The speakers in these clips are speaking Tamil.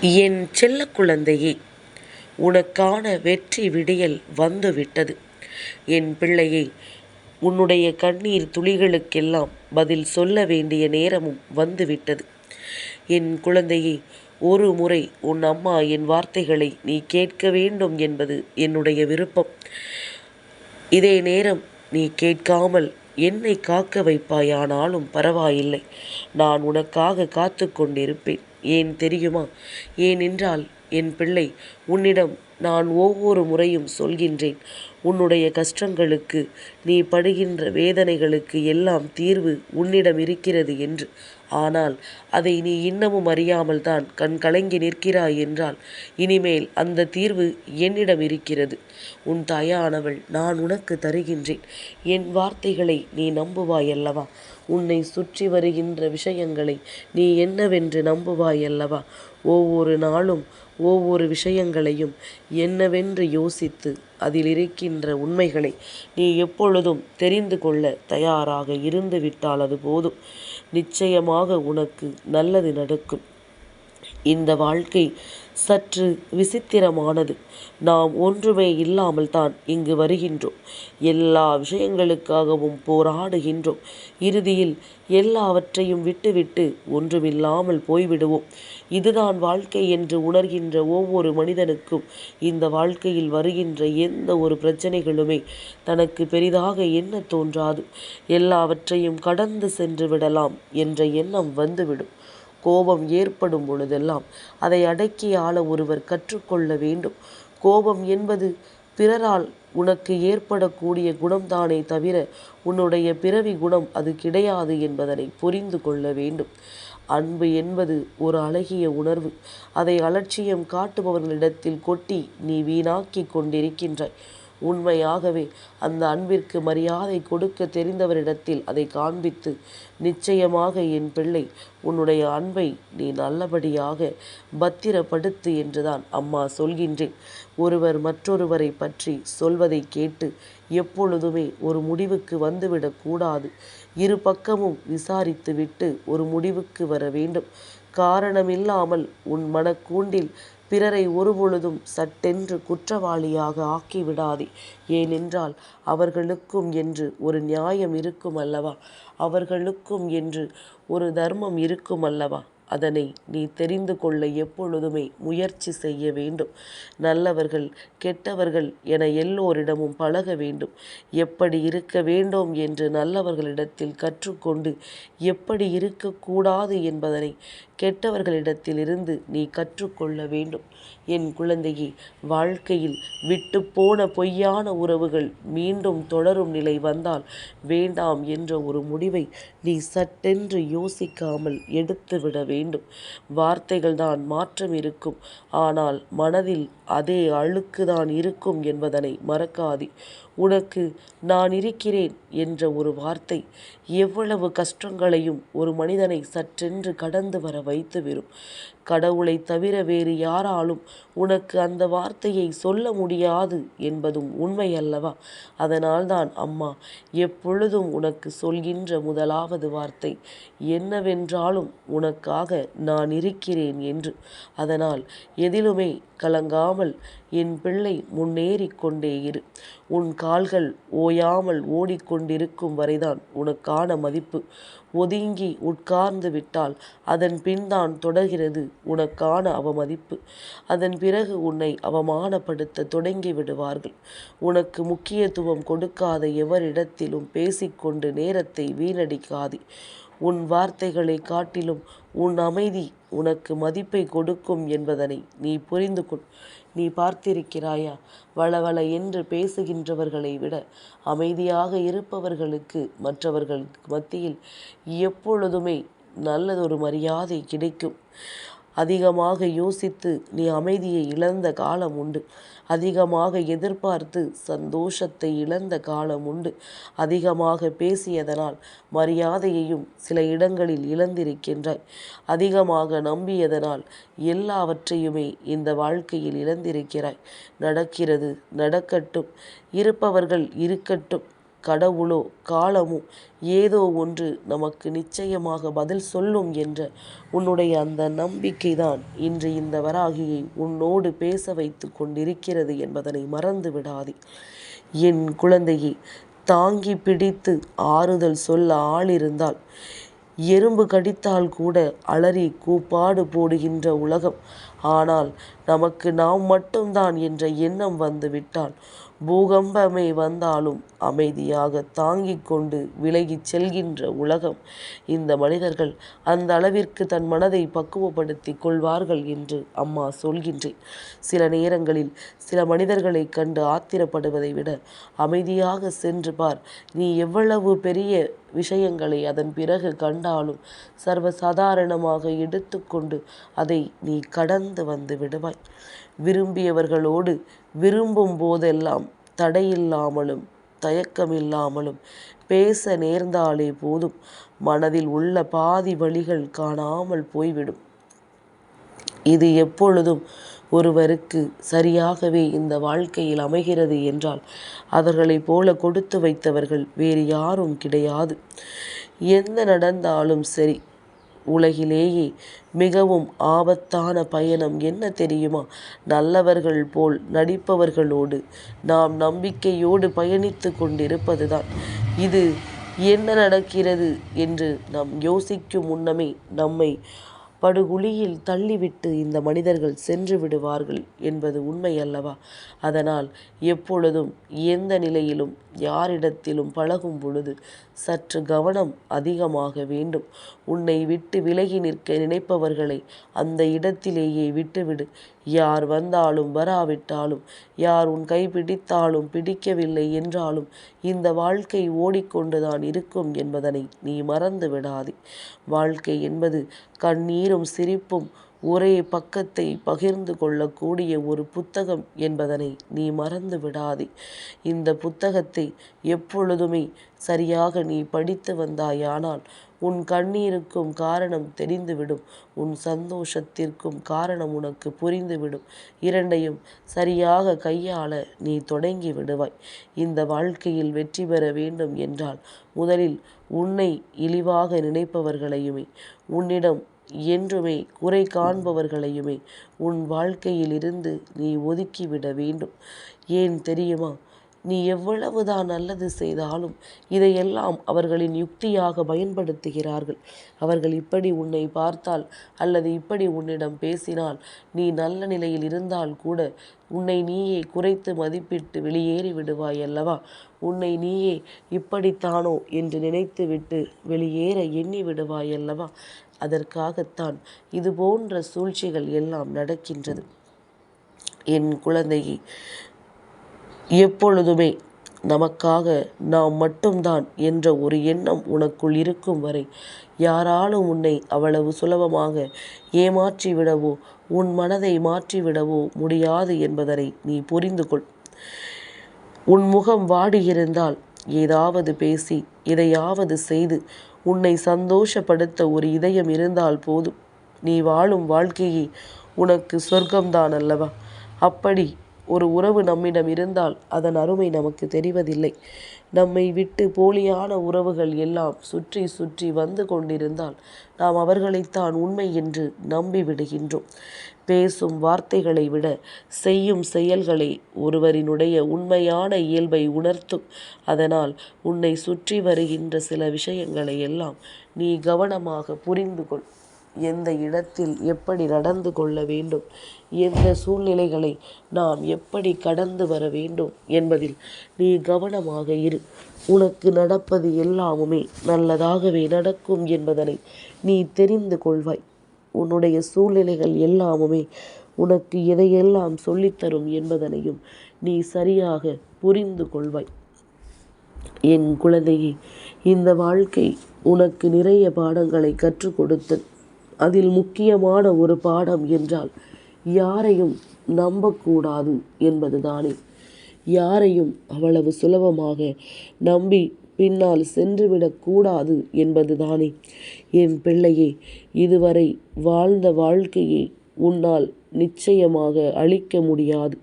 என் செல்ல குழந்தையே உனக்கான வெற்றி விடியல் வந்துவிட்டது. என் பிள்ளையை உன்னுடைய கண்ணீர் துளிகளுக்கெல்லாம் பதில் சொல்ல வேண்டிய நேரமும் வந்துவிட்டது. என் குழந்தையே ஒரு முறை உன் அம்மா என் வார்த்தைகளை நீ கேட்க வேண்டும் என்பது என்னுடைய விருப்பம். இதே நேரம் நீ கேட்காமல் என்னை காக்க வைப்பாயானாலும் பரவாயில்லை. நான் உனக்காக காத்து கொண்டிருப்பேன். ஏன் தெரியுமா? ஏனென்றால் என் பிள்ளை உன்னிடம் நான் ஒவ்வொரு முறையும் சொல்கின்றேன் உன்னுடைய கஷ்டங்களுக்கு நீ படுகின்ற வேதனைகளுக்கு எல்லாம் தீர்வு உன்னிடம் இருக்கிறது என்று. ஆனால் அதை நீ இன்னமும் அறியாமல் தான் கண் கலங்கி நிற்கிறாய் என்றால் இனிமேல் அந்த தீர்வு என்னிடம் இருக்கிறது. உன் தாயானவள் நான் உனக்கு தருகின்றேன். என் வார்த்தைகளை நீ நம்புவாய் அல்லவா? உன்னை சுற்றி வருகின்ற விஷயங்களை நீ என்னவென்று நம்புவாய் அல்லவா? ஒவ்வொரு நாளும் ஒவ்வொரு விஷயங்களையும் என்னவென்று யோசித்து அதில் இருக்கின்ற உண்மைகளை நீ எப்பொழுதும் தெரிந்து கொள்ள தயாராக இருந்து விட்டால் அது போதும். நிச்சயமாக உனக்கு நல்லது நடக்கும். இந்த வாழ்க்கை சற்று விசித்திரமானது. நாம் ஒன்றுமே இல்லாமல் தான் இங்கு வருகின்றோம். எல்லா விஷயங்களுக்காகவும் போராடுகின்றோம். இறுதியில் எல்லாவற்றையும் விட்டுவிட்டு ஒன்றுமில்லாமல் போய்விடுவோம். இதுதான் வாழ்க்கை என்று உணர்கின்ற ஒவ்வொரு மனிதனுக்கும் இந்த வாழ்க்கையில் வருகின்ற எந்த ஒரு பிரச்சனைகளுமே தனக்கு பெரிதாக என்ன தோன்றாது. எல்லாவற்றையும் கடந்து சென்று விடலாம் என்ற எண்ணம் வந்துவிடும். கோபம் ஏற்படும் பொழுதெல்லாம் அதை அடக்கி ஆள ஒருவர் கற்றுக்கொள்ள வேண்டும். கோபம் என்பது பிறரால் உனக்கு ஏற்படக்கூடிய குணம்தானே தவிர உன்னுடைய பிறவி குணம் அது கிடையாது என்பதனை புரிந்து கொள்ள வேண்டும். அன்பு என்பது ஒரு அழகிய உணர்வு. அதை அலட்சியம் காட்டுபவர்களிடத்தில் கொட்டி நீ வீணாக்கி கொண்டிருக்கின்றாய். உண்மையாகவே அந்த அன்பிற்கு மரியாதை கொடுக்க தெரிந்தவரிடத்தில் அதை காண்பித்து நிச்சயமாக என் பிள்ளை உன்னுடைய அன்பை நீ நல்லபடியாக பத்திரப்படுத்து என்றுதான் அம்மா சொல்கின்றேன். ஒருவர் மற்றொருவரை பற்றி சொல்வதை கேட்டு எப்பொழுதுமே ஒரு முடிவுக்கு வந்துவிடக்கூடாது இரு பக்கமும் விசாரித்துவிட்டு ஒரு முடிவுக்கு வர வேண்டும். காரணமில்லாமல் உன் மனக்கூண்டில் பிறரை ஒருபொழுதும் சட்டென்று குற்றவாளியாக ஆக்கிவிடாதே. ஏனென்றால் அவர்களுக்கும் என்று ஒரு நியாயம் இருக்கும் அல்லவா? அவர்களுக்கும் என்று ஒரு தர்மம் இருக்கும் அல்லவா? அதனை நீ தெரிந்து கொள்ள எப்பொழுதுமே முயற்சி செய்ய வேண்டும். நல்லவர்கள் கெட்டவர்கள் என எல்லோரிடமும் பழக வேண்டும். எப்படி இருக்க வேண்டும் என்று நல்லவர்களிடத்தில் கற்றுக்கொண்டு எப்படி இருக்கக்கூடாது என்பதனை கெட்டவர்களிடத்திலிருந்து நீ கற்றுக்கொள்ள வேண்டும். என் குழந்தையே வாழ்க்கையில் விட்டுப்போன பொய்யான உறவுகள் மீண்டும் தொடரும் நிலை வந்தால் வேண்டாம் என்ற ஒரு முடிவை நீ சட்டென்று யோசிக்காமல் எடுத்துவிட வேண்டும். வார்த்தைகள்தான் மாற்றம் இருக்கும். ஆனால் மனதில் அதே அழுக்குதான் இருக்கும் என்பதனை மறக்காதே. உனக்கு நான் இருக்கிறேன் என்ற ஒரு வார்த்தை எவ்வளவு கஷ்டங்களையும் ஒரு மனிதனை சற்றென்று கடந்து வர வைத்துவிடும். கடவுளை தவிர வேறு யாராலும் உனக்கு அந்த வார்த்தையை சொல்ல முடியாது என்பதும் உண்மை அல்லவா? அதனால்தான் அம்மா எப்பொழுதும் உனக்கு சொல்கின்ற முதலாவது வார்த்தை என்னவென்றாலும் உனக்காக நான் இருக்கிறேன் என்று. அதனால் எதிலுமே கலங்காமல் என் பிள்ளை முன்னேறி கொண்டே இரு. உன் கால்கள் ஓயாமல் ஓடிக்கொண்டிருக்கும் வரைதான் உனக்கான மதிப்பு. ஒதுங்கி உட்கார்ந்து விட்டால் அதன் பின்தான் தொடர்கிறது உனக்கான அவமதிப்பு. அதன் பிறகு உன்னை அவமானப்படுத்தத் தொடங்கி விடுவார்கள். உனக்கு முக்கியத்துவம் கொடுக்காத எவரிடத்திலும் பேசிக்கொண்டு நேரத்தை வீணடிக்காதே. உன் வார்த்தைகளைக் காட்டிலும் உன் அமைதி உனக்கு மதிப்பைக் கொடுக்கும் என்பதனை நீ புரிந்து கொள். நீ பார்த்திருக்கிறாயா? வளவள என்று பேசுகின்றவர்களை விட அமைதியாக இருப்பவர்களுக்கு மற்றவர்களுக்கு மத்தியில் எப்பொழுதுமே நல்லதொரு மரியாதை கிடைக்கும். அதிகமாக யோசித்து நீ அமைதியை இழந்த காலம் உண்டு. அதிகமாக எதிர்பார்த்து சந்தோஷத்தை இழந்த காலம் உண்டு. அதிகமாக பேசியதனால் மரியாதையையும் சில இடங்களில் இழந்திருக்கின்றாய். அதிகமாக நம்பியதனால் எல்லாவற்றையுமே இந்த வாழ்க்கையில் இழந்திருக்கிறாய். நடக்கிறது நடக்கட்டும். இருப்பவர்கள் இருக்கட்டும். கடவுளோ காலமோ ஏதோ ஒன்று நமக்கு நிச்சயமாக பதில் சொல்லும் என்ற உன்னுடைய அந்த நம்பிக்கைதான் இன்று இந்த வராகியை உன்னோடு பேச வைத்து கொண்டிருக்கிறது என்பதனை மறந்து விடாதே. என் குழந்தையை தாங்கி பிடித்து ஆறுதல் சொல்ல ஆள் இருந்தால் எறும்பு கடித்தால் கூட அலறி கூப்பாடு போடுகின்ற உலகம். ஆனால் நமக்கு நாம் மட்டும்தான் என்ற எண்ணம் வந்துவிட்டால் பூகம்பமே வந்தாலும் அமைதியாக தாங்கிக் கொண்டு விலகிச் செல்கின்ற உலகம். இந்த மனிதர்கள் அந்த அளவிற்கு தன் மனதை பக்குவப்படுத்தி கொள்வார்கள் என்று அம்மா சொல்கின்றேன். சில நேரங்களில் சில மனிதர்களை கண்டு ஆத்திரப்படுவதை விட அமைதியாக சென்று பார். நீ எவ்வளவு பெரிய விஷயங்களை அதன் பிறகு கண்டாலும் சர்வசாதாரணமாக எடுத்துக்கொண்டு அதை நீ கடந்து வந்து விடுவாய். விரும்பியவர்களோடு விரும்பும் போதெல்லாம் தடையில்லாமலும் தயக்கமில்லாமலும் பேச நேர்ந்தாலே போதும். மனதில் உள்ள பாதி வழிகள் காணாமல் போய்விடும். இது எப்பொழுதும் ஒருவருக்கு சரியாகவே இந்த வாழ்க்கையில் அமைகிறது என்றால் அவர்களைப் போல கொடுத்து வைத்தவர்கள் வேறு யாரும் கிடையாது. எந்த நடந்தாலும் சரி உலகிலேயே மிகவும் ஆபத்தான பயணம் என்ன தெரியுமா? நல்லவர்கள் போல் நடிப்பவர்களோடு நாம் நம்பிக்கையோடு பயணித்து கொண்டிருப்பதுதான். இது என்ன நடக்கிறது என்று நாம் யோசிக்கும் முன்னமே நம்மை படுகுழியில் தள்ளிவிட்டு இந்த மனிதர்கள் சென்று விடுவார்கள் என்பது உண்மை அல்லவா அதனால் எப்பொழுதும் எந்த நிலையிலும் யாரிடத்திலும் பழகும் பொழுது சற்று கவனம் அதிகமாக வேண்டும். உன்னை விட்டு விலகி நிற்க நினைப்பவர்களை அந்த இடத்திலேயே விட்டுவிடு. யார் வந்தாலும் வராவிட்டாலும் யார் உன் கை பிடித்தாலும் பிடிக்கவில்லை என்றாலும் இந்த வாழ்க்கை ஓடிக்கொண்டுதான் இருக்கும் என்பதனை நீ மறந்து விடாதே வாழ்க்கை என்பது கண்ணீரும் சிரிப்பும் ஒரே பக்கத்தை பகிர்ந்து கொள்ளக்கூடிய ஒரு புத்தகம் என்பதனை நீ மறந்து விடாதே. இந்த புத்தகத்தை எப்பொழுதுமே சரியாக நீ படித்து வந்தாயானால் உன் கண்ணீருக்கும் காரணம் தெரிந்துவிடும். உன் சந்தோஷத்திற்கும் காரணம் உனக்கு புரிந்துவிடும். இரண்டையும் சரியாக கையாள நீ தொடங்கி விடுவாய். இந்த வாழ்க்கையில் வெற்றி பெற வேண்டும் என்றால் முதலில் உன்னை இழிவாக நினைப்பவர்களையுமே உன்னிடம் என்றுமே குறை காண்பவர்களையுமே உன் வாழ்க்கையிலிருந்து நீ ஒதுக்கிவிட வேண்டும். ஏன் தெரியுமா? நீ எவ்வளவுதான் நல்லது செய்தாலும் இதையெல்லாம் அவர்களின் யுக்தியாக பயன்படுத்துகிறார்கள். அவர்கள் இப்படி உன்னை பார்த்தால் அல்லது இப்படி உன்னிடம் பேசினால் நீ நல்ல நிலையில் இருந்தால் கூட உன்னை நீயே குறைத்து மதிப்பிட்டு வெளியேறி விடுவாய் அல்லவா? உன்னை நீயே இப்படித்தானோ என்று நினைத்துவிட்டு வெளியேற எண்ணி விடுவாய் அல்லவா? அதற்காகத்தான் இது போன்ற சூழ்ச்சிகள் எல்லாம் நடக்கின்றது. என் குழந்தையை எப்பொழுதுமே நமக்காக நாம் மட்டும்தான் என்ற ஒரு எண்ணம் உனக்குள் இருக்கும் வரை யாராலும் உன்னை அவ்வளவு சுலபமாக ஏமாற்றி விடவோ உன் மனதை மாற்றிவிடவோ முடியாது என்பதனை நீ புரிந்து கொள். உன் முகம் வாடியிருந்தால் ஏதாவது பேசி எதையாவது செய்து உன்னை சந்தோஷப்படுத்த ஒரு இதயம் இருந்தால் போதும். நீ வாழும் வாழ்க்கையே உனக்கு சொர்க்கம்தான் அல்லவா அப்படி ஒரு உறவு நம்மிடம் இருந்தால் அதன் அருமை நமக்கு தெரிவதில்லை. நம்மை விட்டு போலியான உறவுகள் எல்லாம் சுற்றி சுற்றி வந்து கொண்டிருந்தால் நாம் அவர்களைத்தான் உண்மை என்று நம்பி விடுகின்றோம் பேசும் வார்த்தைகளை விட செய்யும் செயல்களை ஒருவரினுடைய உண்மையான இயல்பை உணர்த்தும். அதனால் உன்னை சுற்றி வருகின்ற சில விஷயங்களை எல்லாம் நீ கவனமாக புரிந்து கொள். எந்த இடத்தில் எப்படி நடந்து கொள்ள வேண்டும்? எந்த சூழ்நிலைகளை நாம் எப்படி கடந்து வர வேண்டும் என்பதில் நீ கவனமாக இரு. உனக்கு நடப்பது எல்லாமுமே நல்லதாகவே நடக்கும் என்பதனை நீ தெரிந்து கொள்வாய். உன்னுடைய சூழ்நிலைகள் எல்லாமுமே உனக்கு எதையெல்லாம் சொல்லித்தரும் என்பதனையும் நீ சரியாக புரிந்து கொள்வாய். என் குழந்தையே இந்த வாழ்க்கை உனக்கு நிறைய பாடங்களை கற்றுக் கொடுத்தது. அதில் முக்கியமான ஒரு பாடம் என்றால் யாரையும் நம்பக்கூடாது என்பதுதானே. யாரையும் அவ்வளவு சுலபமாக நம்பி பின்னால் சென்றுவிடக்கூடாது என்பதுதானே. என் பிள்ளையே இதுவரை வாழ்ந்த வாழ்க்கையை உன்னால் நிச்சயமாக அழிக்க முடியாது.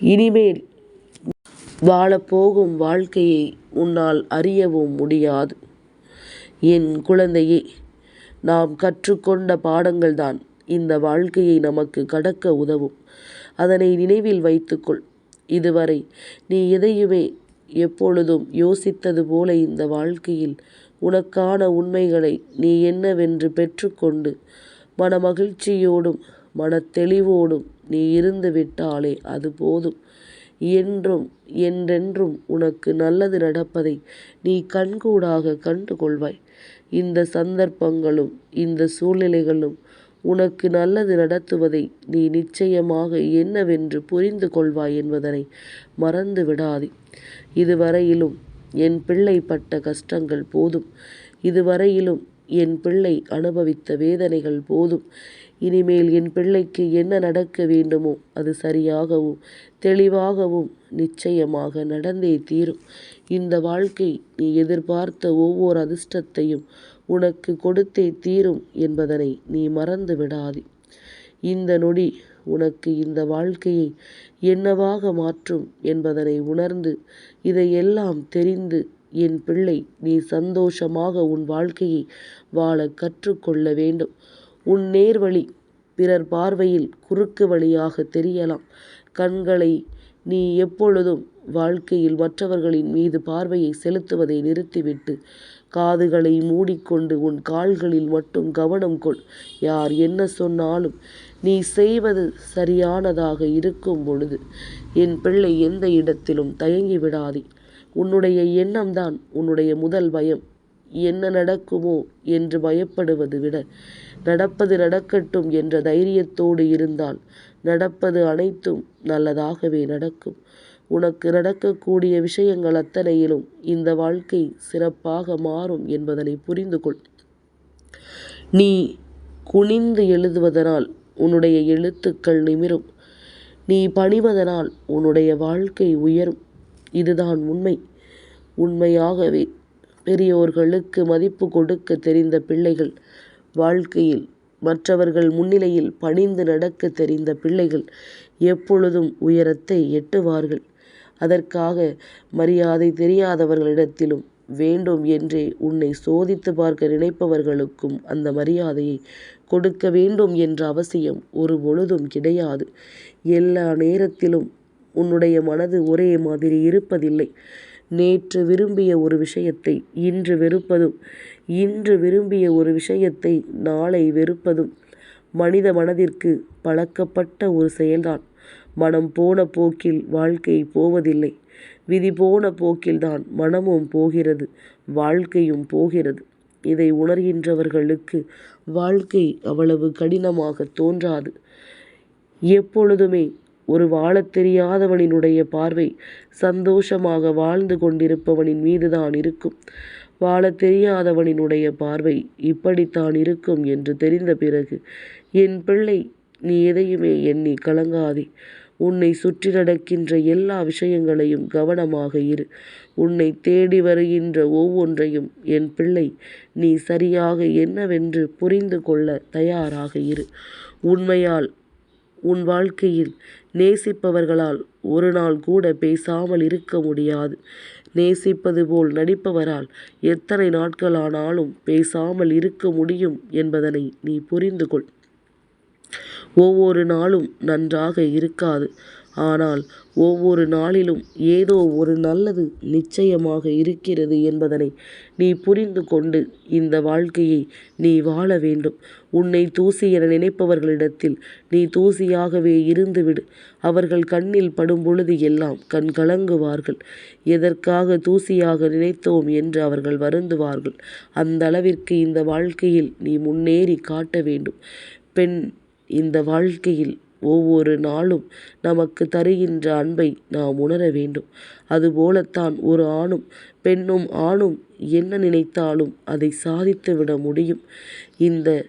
இனிமேல் வாழப்போகும் வாழ்க்கையை உன்னால் அறியவும் முடியாது. என் குழந்தையே நாம் கற்றுக்கொண்ட பாடங்கள்தான். இந்த வாழ்க்கையை நமக்கு கடக்க உதவும். அதனை நினைவில் வைத்துக்கொள். இதுவரை நீ எதையுமே எப்பொழுதும் யோசித்தது போல இந்த வாழ்க்கையில் உனக்கான உண்மைகளை நீ என்னவென்று பெற்றுக்கொண்டு மனமகிழ்ச்சியோடும் மனத்தெளிவோடும் நீ இருந்து விட்டாலே அது போதும். என்றும் என்றென்றும் உனக்கு நல்லது நடப்பதை நீ கண்கூடாக கண்டு கொள்வாய் இந்த சந்தர்ப்பங்களும் இந்த சூழ்நிலைகளும் உனக்கு நல்லது நடத்துவதை நீ நிச்சயமாக என்னவென்று புரிந்து கொள்வாய் என்பதனை மறந்து விடாதே. இதுவரையிலும் என் பிள்ளை பட்ட கஷ்டங்கள் போதும். இதுவரையிலும் என் பிள்ளை அனுபவித்த வேதனைகள் போதும். இனிமேல் என் பிள்ளைக்கு என்ன நடக்க வேண்டுமோ அது சரியாகவும் தெளிவாகவும் நிச்சயமாக நடந்தே தீரும். இந்த வாழ்க்கை நீ எதிர்பார்த்த ஒவ்வொரு அதிர்ஷ்டத்தையும் உனக்கு கொடுத்தே தீரும் என்பதனை நீ மறந்து விடாதே. இந்த நொடி உனக்கு இந்த வாழ்க்கையை என்னவாக மாற்றும் என்பதனை உணர்ந்து இதையெல்லாம் தெரிந்து என் பிள்ளை நீ சந்தோஷமாக உன் வாழ்க்கையை வாழ கற்றுக்கொள்ள வேண்டும். உன் நேர்வழி பிறர் பார்வையில் குறுக்கு வழியாக தெரியலாம். கண்களை நீ எப்பொழுதும் வாழ்க்கையில் மற்றவர்களின் மீது பார்வையை செலுத்துவதை நிறுத்திவிட்டு காதுகளை மூடிக்கொண்டு உன் கால்களில் மட்டும் கவனம் கொள். யார் என்ன சொன்னாலும் நீ செய்வது சரியானதாக இருக்கும் பொழுது என் பிள்ளை எந்த இடத்திலும் தயங்கி விடாதே உன்னுடைய எண்ணம்தான் உன்னுடைய முதல் பயம். என்ன நடக்குமோ என்று பயப்படுவது விட நடப்பது நடக்கட்டும் என்ற தைரியத்தோடு இருந்தால் நடப்பது அனைத்தும் நல்லதாகவே நடக்கும். உனக்கு நடக்கக்கூடிய விஷயங்கள் அத்தனையிலும் இந்த வாழ்க்கை சிறப்பாக மாறும் என்பதனை புரிந்து கொள். நீ குனிந்து எழுதுவதனால் உன்னுடைய எழுத்துக்கள் நிமிரும். நீ பணிவதனால் உன்னுடைய வாழ்க்கை உயரும். இதுதான் உண்மை. உண்மையாகவே பெரியோர்களுக்கு மதிப்பு கொடுக்க தெரிந்த பிள்ளைகள் வாழ்க்கையில் மற்றவர்கள் முன்னிலையில் பணிந்து நடக்க தெரிந்த பிள்ளைகள் எப்பொழுதும் உயரத்தை எட்டுவார்கள். அதற்காக மரியாதை தெரியாதவர்களிடத்திலும் வேண்டும் என்றே உன்னை சோதித்து பார்க்க நினைப்பவர்களுக்கும் அந்த மரியாதையை கொடுக்க வேண்டும் என்ற அவசியம் ஒரு பொழுதும் கிடையாது. எல்லா நேரத்திலும் உன்னுடைய மனது ஒரே மாதிரி இருப்பதில்லை. நேற்று விரும்பிய ஒரு விஷயத்தை இன்று வெறுப்பதும் இன்று விரும்பிய ஒரு விஷயத்தை நாளை வெறுப்பதும் மனித மனதிற்கு பழக்கப்பட்ட ஒரு செயல்தான். மனம் போன போக்கில் வாழ்க்கை போவதில்லை. விதி போன போக்கில்தான் மனமும் போகிறது வாழ்க்கையும் போகிறது. இதை உணர்கின்றவர்களுக்கு வாழ்க்கை அவ்வளவு கடினமாக தோன்றாது. எப்பொழுதுமே ஒரு வாழத் தெரியாதவனினுடைய பார்வை சந்தோஷமாக வாழ்ந்து கொண்டிருப்பவனின் மீதுதான் இருக்கும். வாழத் தெரியாதவனினுடைய பார்வை இப்படித்தான் இருக்கும் என்று தெரிந்த பிறகு என் பிள்ளை நீ எதையுமே எண்ணி கலங்காதே. உன்னை சுற்றி நடக்கின்ற எல்லா விஷயங்களையும் கவனமாக இரு. உன்னை தேடி வருகின்ற ஒவ்வொன்றையும் என் பிள்ளை நீ சரியாக என்னவென்று புரிந்து கொள்ள தயாராக இரு. உண்மையால் உன் வாழ்க்கையில் நேசிப்பவர்களால் ஒரு நாள் கூட பேசாமல் இருக்க முடியாது. நேசிப்பது போல் நடிப்பவரால் எத்தனை நாட்களானாலும் பேசாமல் இருக்க முடியும் என்பதனை நீ புரிந்து கொள் ஒவ்வொரு நாளும் நன்றாக இருக்காது. ஆனால் ஒவ்வொரு நாளிலும் ஏதோ ஒரு நல்லது நிச்சயமாக இருக்கிறது என்பதனை நீ புரிந்து கொண்டு இந்த வாழ்க்கையை நீ வாழ வேண்டும். உன்னை தூசி என நினைப்பவர்களிடத்தில் நீ தூசியாகவே இருந்துவிடு. அவர்கள் கண்ணில் படும் பொழுது எல்லாம் கண் கலங்குவார்கள். எதற்காக தூசியாக நினைத்தோம் என்று அவர்கள் வருந்துவார்கள். அந்த அளவிற்கு இந்த வாழ்க்கையில் நீ முன்னேறி காட்ட வேண்டும். பெண் இந்த வாழ்க்கையில் ஒவ்வொரு நாளும் நமக்கு தருகின்ற அன்பை நாம் உணர வேண்டும். அதுபோலத்தான் ஒரு ஆணும் பெண்ணும் ஆணும் என்ன நினைத்தாலும் அதை சாதித்து விட முடியும். இந்த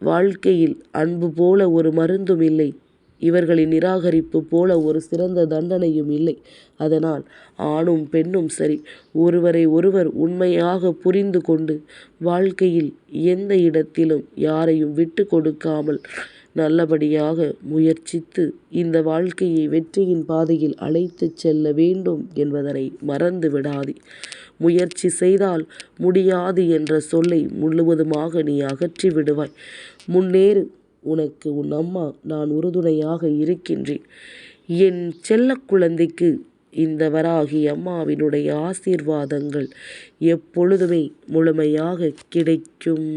வாழ்க்கையில் அன்பு போல ஒரு மருந்தும் இல்லை. இவர்களின் நிராகரிப்பு போல ஒரு சிறந்த தண்டனையும் இல்லை. அதனால் ஆணும் பெண்ணும் சரி ஒருவரை ஒருவர் உண்மையாக புரிந்து கொண்டு வாழ்க்கையில் எந்த இடத்திலும் யாரையும் விட்டு கொடுக்காமல் நல்லபடியாக முயற்சித்து இந்த வாழ்க்கையை வெற்றியின் பாதையில் அழைத்துச் செல்ல வேண்டும் என்பதனை மறந்து விடாதே. முயற்சி செய்தால் முடியாது என்ற சொல்லை முழுவதுமாக நீ அகற்றி விடுவாய். முன்னேறு. உனக்கு உன் அம்மா நான் உறுதுணையாக இருக்கின்றேன். என் செல்ல குழந்தைக்கு இந்த வராகி அம்மாவினுடைய ஆசீர்வாதங்கள் எப்பொழுதுமே முழுமையாக கிடைக்கும்.